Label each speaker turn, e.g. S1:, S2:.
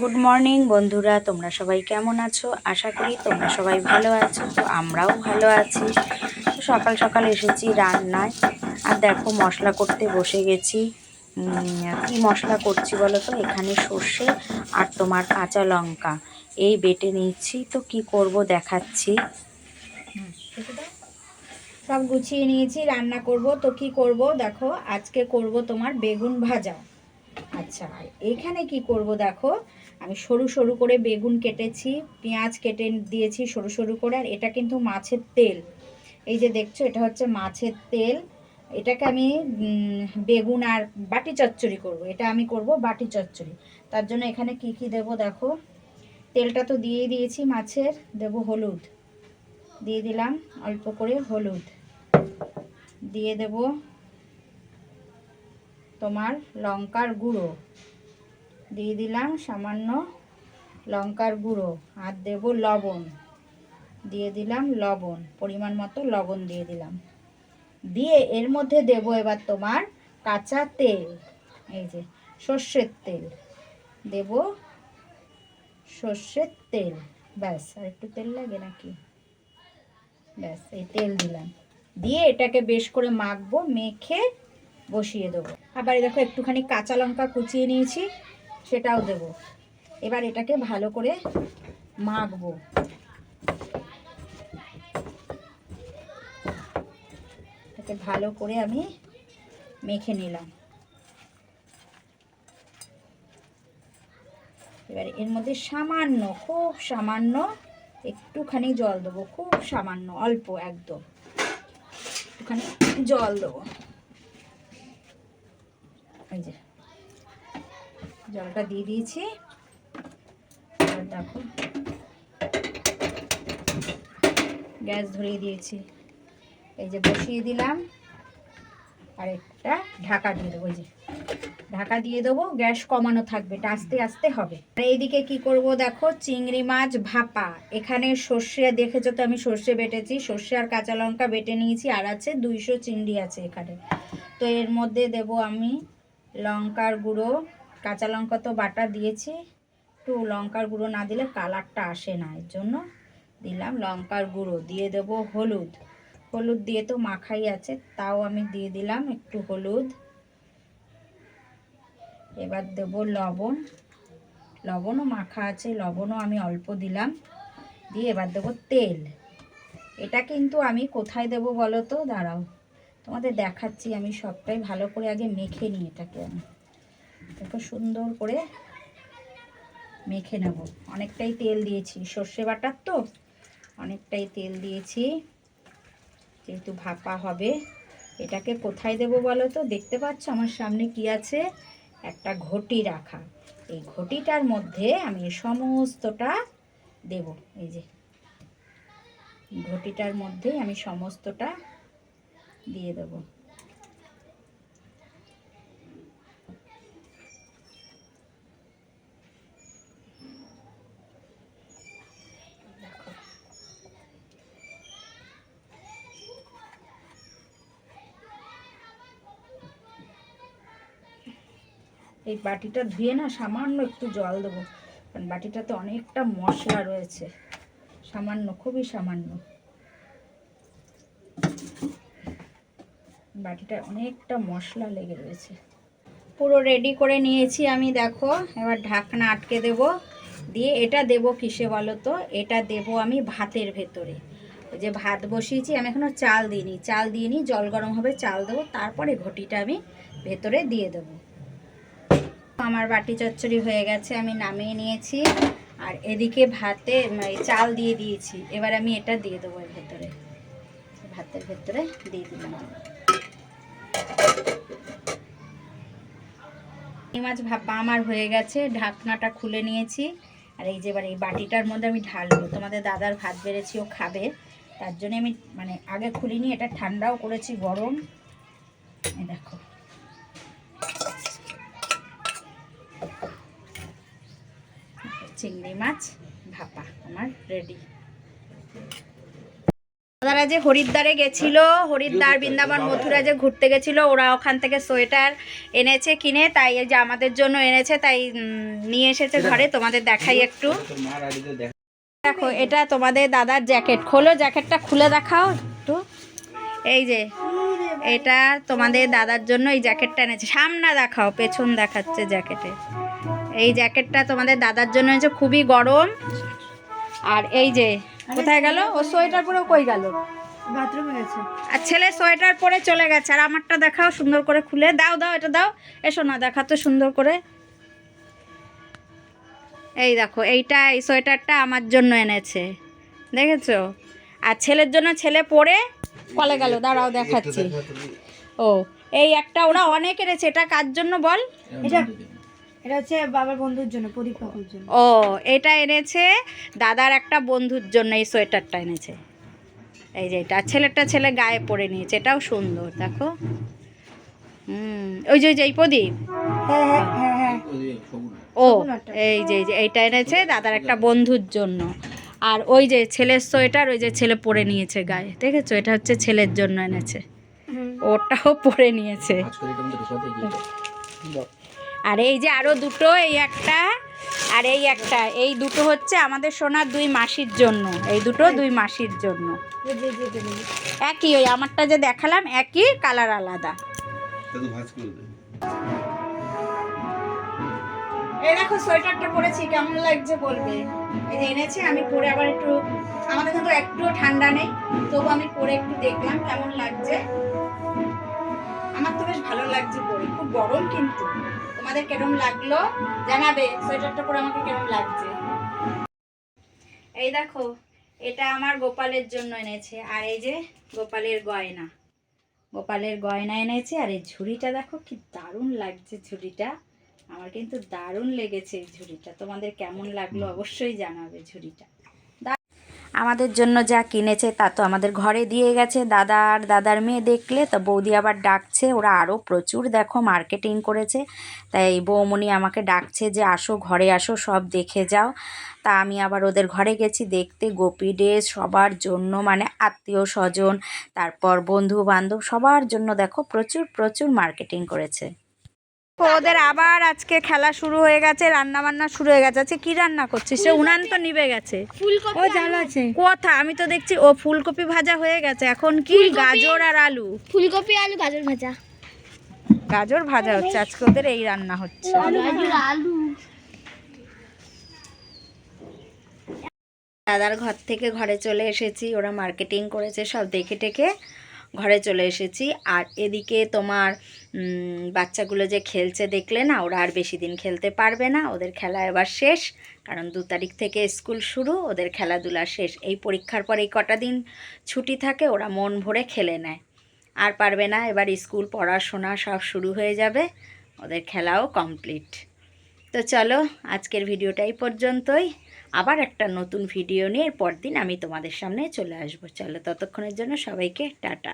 S1: Good morning বন্ধুরা, তোমরা সবাই কেমন আছো? আশা করি তোমরা সবাই ভালো আছো, তো আমরাও ভালো আছি। তো সকাল সকাল এসেছি রান্নায়। আর দেখো, মশলা করতে বসে গেছি। কি মশলা করছি বলো তো? এখানে সর্ষে আর তোমার কাঁচা লঙ্কা। এই বেটে নিচ্ছি। তো কি করব দেখাচ্ছি। সব গুছিয়ে নিয়েছি, রান্না করব। তো কি করব? দেখো, আজকে করব তোমার বেগুন ভাজা। আচ্ছা এখানে কি করব দেখো? আমি সরু সরু করে বেগুন কেটেছি, পেঁয়াজ কেটে দিয়েছি সরু সরু করে, আর এটা কিন্তু মাছের তেল। এই যে দেখছ, এটা হচ্ছে মাছের তেল। এটাকে আমি বেগুন আর বাটি চচ্চড়ি করব। এটা আমি করব বাটি চচ্চড়ি। তার জন্য এখানে কি কি দেব দেখো? তেলটা তো দিয়েই দিয়েছি মাছের। দেব হলুদ। দিয়ে দিলাম অল্প করে হলুদ। দিয়ে দেব তোমার লঙ্কার গুঁড়ো। দিয়ে দিলাম সামান্য লঙ্কার গুঁড়ো আর দেব লবণ। দিয়ে দিলাম লবণ, পরিমাণ মতো লবণ দিয়ে দিলাম। দিয়ে এর মধ্যে দেব এবার তোমার কাঁচা তেল, এই যে সর্ষের তেল। দেব সর্ষের তেল, ব্যাস, আর একটু তেল লাগে নাকি? ব্যাস, এই তেল দিলাম। দিয়ে এটাকে বেশ করে মাখবো, মেখে বসিয়ে দেবো। আবার দেখো একটুখানি কাঁচা লঙ্কা কুচিয়ে নিয়েছি। সেটাও দেব। এবার এটাকে ভালো করে মাখবো। এটাকে ভালো করে আমি মেখে নিলাম। এবার এর মধ্যে সামান্য, খুব সামান্য একটুখানি জল দেবো, খুব সামান্য, অল্প একদম। একটুখানি জল দেবো। এই যে জলটা দিয়ে দিয়েছি। দেখো। গ্যাস ধরিয়ে দিয়েছি। এই যে বসিয়ে দিলাম। আর একটা ঢাকা দিয়ে দেবো যে। ঢাকা দিয়ে দেবো, গ্যাস কমানো থাকবে, এটা আস্তে আস্তে হবে। আর এইদিকে কি করব দেখো, চিংড়ি মাছ ভাপা। এখানে সর্ষে, দেখেছ তো আমি সর্ষে বেটেছি। সর্ষে আর কাঁচা লঙ্কা বেটে নিয়েছি, আর আছে দুইশো চিংড়ি আছে এখানে। তো এর মধ্যে দেব আমি লঙ্কার গুঁড়ো কাঁচা লঙ্কা তো বাটা দিয়েছি। একটু লঙ্কার গুঁড়ো না দিলে কালারটা আসে না, এর জন্য দিলাম লঙ্কার গুঁড়ো। দিয়ে দেব হলুদ। হলুদ দিয়ে তো মাখাই আছে, তাও আমি দিয়ে দিলাম একটু হলুদ। এবার দেব লবণ। লবণও মাখা আছে, লবণও আমি অল্প দিলাম। দিয়ে এবার দেবো তেল। এটা কিন্তু আমি কোথায় দেব বলো তো? দাঁড়াও। তোমাদের দেখাচ্ছি, আমি সবটাই ভালো করে আগে মেখে নিই এটাকে আমি। দেখো সুন্দর করে মেখে নেব। অনেকটাই তেল দিয়েছি। সর্ষে বাটার তো? অনেকটাই তেল দিয়েছি। যেহেতু ভাপা হবে। এটাকে কোথায় দেব বলো তো? দেখতে পাচ্ছ আমার সামনে কি আছে? একটা ঘটি রাখা। এই ঘটিটার মধ্যে আমি সমস্তটা দেব। এই যে, ঘটিটার মধ্যে আমি সমস্তটা দিয়ে দেব। এই বাটিটা ধুয়ে না সামান্য একটু জল দেবো। কারণ বাটিটাতে অনেকটা মশলা রয়েছে। সামান্য, খুবই সামান্য। বাটিটা অনেকটা মশলা লেগে রয়েছে। পুরো রেডি করে নিয়েছি আমি, দেখো। এবার ঢাকনা আটকে দেব। দিয়ে এটা দেব কিসে বলো তো? এটা দেব আমি ভাতের ভেতরে। যে ভাত বসিয়েছি, আমি এখনও চাল দিইনি। চাল দিয়ে নিই জল গরম হবে চাল দেবো। তারপরে ঘটিটা আমি ভেতরে দিয়ে দেবো। আমার বাটি চচ্চড়ি হয়ে গেছে, আমি নামিয়ে নিয়েছি। আর এদিকে ভাতে চাল দিয়ে দিয়েছি। এবার আমি এটা দিয়ে দেবো এর ভেতরে। ভাতের ভেতরে দিয়ে দিলাম। এই মাছ ভাপা আমার হয়ে গেছে, ঢাকনাটা খুলে নিয়েছি। আর এই যে এবার এই বাটিটার মধ্যে আমি ঢালবো। তোমাদের দাদার ভাত বেড়েছি, ও খাবে। তার জন্য আমি মানে আগে খুলিনি, এটা ঠান্ডাও করেছি গরম। দেখো। চিংড়ি মাছ ভাপা, আমার রেডি দাদারা যে হরিদ্বারে গেছিল, হরিদ্বার, বৃন্দাবন, মথুরা যে ঘুরতে গেছিল, ওরা ওখান থেকে সোয়েটার এনেছে, কিনে, তাই যে আমাদের জন্য এনেছে, তাই নিয়ে এসেছে ঘরে, তোমাদের দেখাই একটু। দেখো, এটা তোমাদের দাদার জ্যাকেট। খোলো জ্যাকেটটা, খুলে দেখাও একটু। এই যে, এটা তোমাদের দাদার জন্য এই জ্যাকেটটা এনেছে। সামনে দেখাও, পেছন দেখাচ্ছে জ্যাকেটে। এই জ্যাকেটটা তোমাদের দাদার জন্য হয়েছে খুবই গরম। আর এই যে কোথায় গেল? ও সোয়েটার পরে কই গেল?
S2: বাথরুমে গেছে।
S1: আর ছেলে সোয়েটার পরে চলে গেছে আর আমারটা দেখাও সুন্দর করে খুলে। দাও দাও এটা দাও। এসো না দেখা তো সুন্দর করে। এই দেখো এইটা এই সোয়েটারটা আমার জন্য এনেছে। দেখেছ? আর ছেলের জন্য ছেলে পরে কলে গেল দাঁড়াও দেখাচ্ছি। ও এই একটা ওরা অনেক এনেছে এটা কার জন্য বল?
S2: এটা এটা হচ্ছে বাবার বন্ধুর জন্য প্রদীপ কাকুর জন্য।
S1: ও এটা এনেছে দাদার একটা বন্ধুর জন্য এই সোয়েটারটা এনেছে। এই যে এটা ছেলেটা ছেলে গায়ে পরে নিয়েছে এটাও সুন্দর দেখো। হুম ওই যে ওই যে এই প্রদীপ?
S2: হ্যাঁ হ্যাঁ হ্যাঁ হ্যাঁ।
S1: ও এই যে এই যে এইটা এনেছে দাদার একটা বন্ধুর জন্য। আর ওই যে ছেলের সোয়েটার ওই যে ছেলে পরে নিয়েছে গায়ে। দেখেছ? এটা হচ্ছে ছেলের জন্য এনেছে। ওটাও পরে নিয়েছে। আর এই যে আরও দুটো, এই একটা আর এই একটা। এই দুটো হচ্ছে আমাদের সোনার দুই মাসির জন্য। এই দুটো দুই মাসির জন্য। একই ওই আমারটা যে দেখালাম, একই কালার আলাদা। এই দেখো, সোয়েটারটা পরেছি, কেমন লাগছে বলবে? এই যে এনেছি, আমি পরে আবার একটু, আমাদের কিন্তু একটুও ঠান্ডা নেই, তবু আমি পরে একটু দেখলাম কেমন লাগছে। আমার তো বেশ ভালো লাগছে পরে, খুব গরম কিন্তু। তোমাদের কেমন লাগল? জানাবে, সোয়েটারটা পরে আমাকে কেমন লাগছে। এই দেখো, এটা আমার গোপালের জন্য এনেছে। আর এই যে গোপালের গয়না। গোপালের গয়না এনেছে, আর এই ঝুড়িটা দেখো, কি দারুণ লাগছে ঝুড়িটা। আমার কিন্তু দারুণ লেগেছে এই ঝুড়িটা। তোমাদের কেমন লাগল অবশ্যই জানাবে ঝুড়িটা। আমাদের জন্য যা কিনেছে তা তো আমাদের ঘরে দিয়ে গেছে। দাদা আর দাদার মেয়ে দেখলে তো বৌদি আবার ডাকছে। ওরা আরও প্রচুর দেখো মার্কেটিং করেছে। তাই বৌমনি আমাকে ডাকছে যে আসো, ঘরে আসো, সব দেখে যাও। তা আমি আবার ওদের ঘরে গেছি দেখতে। গোপী ড্রেস সবার জন্য মানে আত্মীয় স্বজন, তারপর বন্ধু বান্ধব সবার জন্য দেখো প্রচুর প্রচুর মার্কেটিং করেছে। ওদের আবার আজকে খেলা শুরু হয়ে গেছে রান্না বান্না শুরু হয়ে গেছে। আজকে কি রান্না করছিস? সে উনান তো নিবে গেছে।
S2: ও জানা আছে।
S1: কথা আমি তো দেখছি ও ফুলকপি ভাজা হয়ে গেছে। এখন কি? গাজর আর আলু।
S3: ফুলকপি আলু গাজর ভাজা।
S1: গাজর ভাজা হচ্ছে। আজকে ওদের এই রান্না হচ্ছে।
S3: আলু
S1: দাদার ঘর থেকে ঘরে চলে এসেছি। ওরা মার্কেটিং করেছে সব দেখে টেকে ঘরে চলে এসেছি। আর এদিকে তোমার বাচ্চাগুলো যে খেলছে দেখলে না, ওরা আর বেশি দিন খেলতে পারবে না। ওদের খেলা এবার শেষ, কারণ দু তারিখ থেকে স্কুল শুরু, ওদের খেলাধুলা শেষ। এই পরীক্ষার পর এই কটা দিন ছুটি থাকে, ওরা মন ভরে খেলে নেয়। আর পারবে না, এবার স্কুল পড়াশোনা সব শুরু হয়ে যাবে, ওদের খেলাও কমপ্লিট তো চলো, আজকের ভিডিওটা এই পর্যন্তই। আবার একটা নতুন ভিডিও নিয়ে পরদিন আমি তোমাদের সামনে চলে আসব। চলো ততক্ষণের জন্য সবাইকে টাটা।